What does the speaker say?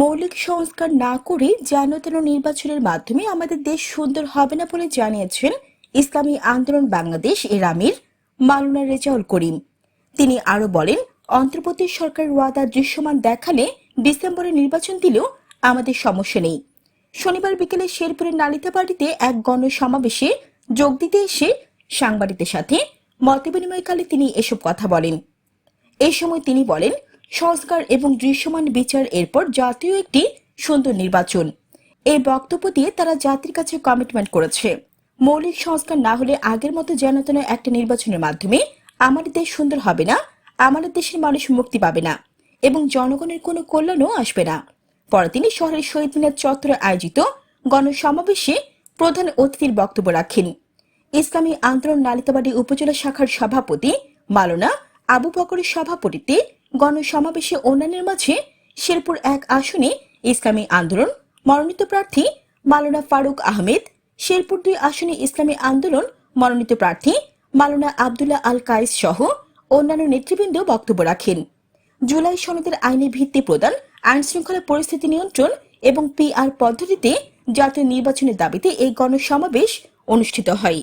মৌলিক সংস্কার না করে জানতেন নির্বাচনের মাধ্যমে আমাদের দেশ সুন্দর হবে না বলে জানিয়েছেন ইসলামী আন্দোলন বাংলাদেশ এর আমির মালুনা রেজাউল করিম। তিনি আরও বলেন অন্তর্বর্তী সরকার ওয়াদা দৃশ্যমান দেখালে ডিসেম্বরে নির্বাচন দিলেও আমাদের সমস্যা নেই। শনিবার বিকেলে শেরপুরের নালিতাবাড়িতে এক গণ সমাবেশে যোগ দিতে এসে সাংবাদিকদের সাথে মতবিনিময়কালে তিনি এসব কথা বলেন। এই সময় তিনি বলেন সংস্কার এবং দৃশ্যমান বিচার এরপর জাতীয় একটি সুন্দর নির্বাচন। এই বক্তব্য দিয়ে তারা জাতির কাছে কমিটমেন্ট করেছে। মৌলিক সংস্কার না হলে আগের মতো জনতন একটা নির্বাচনের মাধ্যমে আমাদের দেশ সুন্দর হবে না আমাদের দেশের মানুষ মুক্তি পাবে না এবং জনগণের কোনো কল্যাণও আসবে না। পরে তিনি শহরের শহীদ মিনার চত্বরে আয়োজিত গণসমাবেশে প্রধান অতিথির বক্তব্য রাখেন। ইসলামী আন্দোলন নালিতাবাড়ি উপজেলা শাখার সভাপতি মালনা আবু বকরের সভাপতিত্বে গণসমাবেশে অন্যান্যের মাঝে শেরপুর এক আসনে ইসলামী আন্দোলন, মনোনীত প্রার্থী মালনা ফারুক আহমেদ, শেরপুর দুই আসনে ইসলামী আন্দোলন, মনোনীত প্রার্থী মালনা আবদুল্লাহ আল কায়েস সহ অন্যান্য নেতৃবৃন্দ বক্তব্য রাখেন। জুলাই সনদের আইনি ভিত্তি প্রদান আইন শৃঙ্খলা পরিস্থিতি নিয়ন্ত্রণ এবং পিআর পদ্ধতিতে জাতীয় নির্বাচনের দাবিতে এই গণসমাবেশ অনুষ্ঠিত হয়।